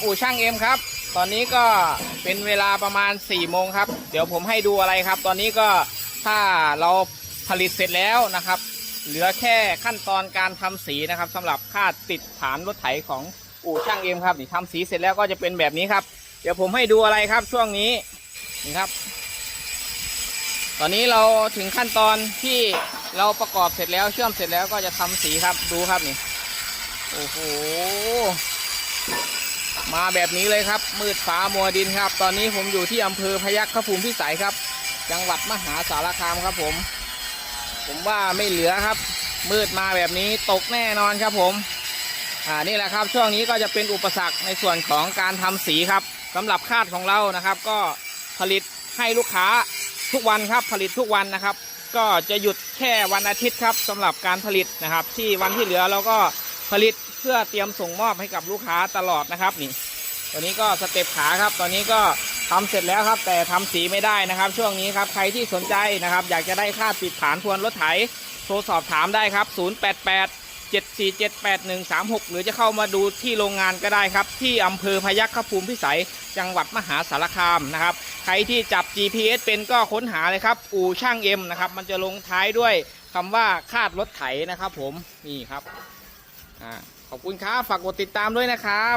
อู่ช่างเอ็มครับ ตอนนี้ก็เป็นเวลาประมาณ4ี่โมงครับ เดี๋ยวผมให้ดูอะไรครับ ตอนนี้ก็ถ้าเราผลิตเสร็จแล้วนะครับ เหลือแค่ขั้นตอนการทำสีนะครับสำหรับค่าติดฐานรถไถของอู่ช่างเอ็มครับนี่ทำสีเสร็จแล้วก็จะเป็นแบบนี้ครับ เดี๋ยวผมให้ดูอะไรครับช่วงนี้นี่ครับ ตอนนี้เราถึงขั้นตอนที่เราประกอบเสร็จแล้วเชื่อมเสร็จแล้วก็จะทำสีครับดูครับนี่โอ้โห มาแบบนี้เลยครับ มืดฟ้ามัวดินครับ ตอนนี้ผมอยู่ที่อำเภอพยัคฆภูมิพิสัยครับ จังหวัดมหาสารคามครับผม ผมว่าไม่เหลือครับ มืดมาแบบนี้ตกแน่นอนครับผม อ่านี่แหละครับ ช่วงนี้ก็จะเป็นอุปสรรคในส่วนของการทำสีครับสำหรับคาดของเรานะครับ ก็ผลิตให้ลูกค้าทุกวันครับ ผลิตทุกวันนะครับ ก็จะหยุดแค่วันอาทิตย์ครับสำหรับการผลิตนะครับ ที่วันที่เหลือเราก็ ผลิตเพื่อเตรียมส่งมอบให้กับลูกค้าตลอดนะครับนี่ตัวนี้ก็สเต็ปขาครับ ตอนนี้ก็ทำเสร็จแล้วครับ แต่ทำสีไม่ได้นะครับ ช่วงนี้ครับใครที่สนใจนะครับ อยากจะได้ค่าติดฐานทวนรถไถโทรสอบถามได้ครับ 088 7478136 หรือจะเข้ามาดูที่โรงงานก็ได้ครับ ที่อำเภอพยัคฆภูมิพิสัยจังหวัดมหาสารคามนะครับ ใครที่จับ GPS เป็นก็ค้นหาเลยครับ อู่ช่างเอ็มนะครับ มันจะลงท้ายด้วยคำว่าคาดรถไถนะครับผมนี่ครับ ขอบคุณครับ ฝากกดติดตามด้วยนะครับ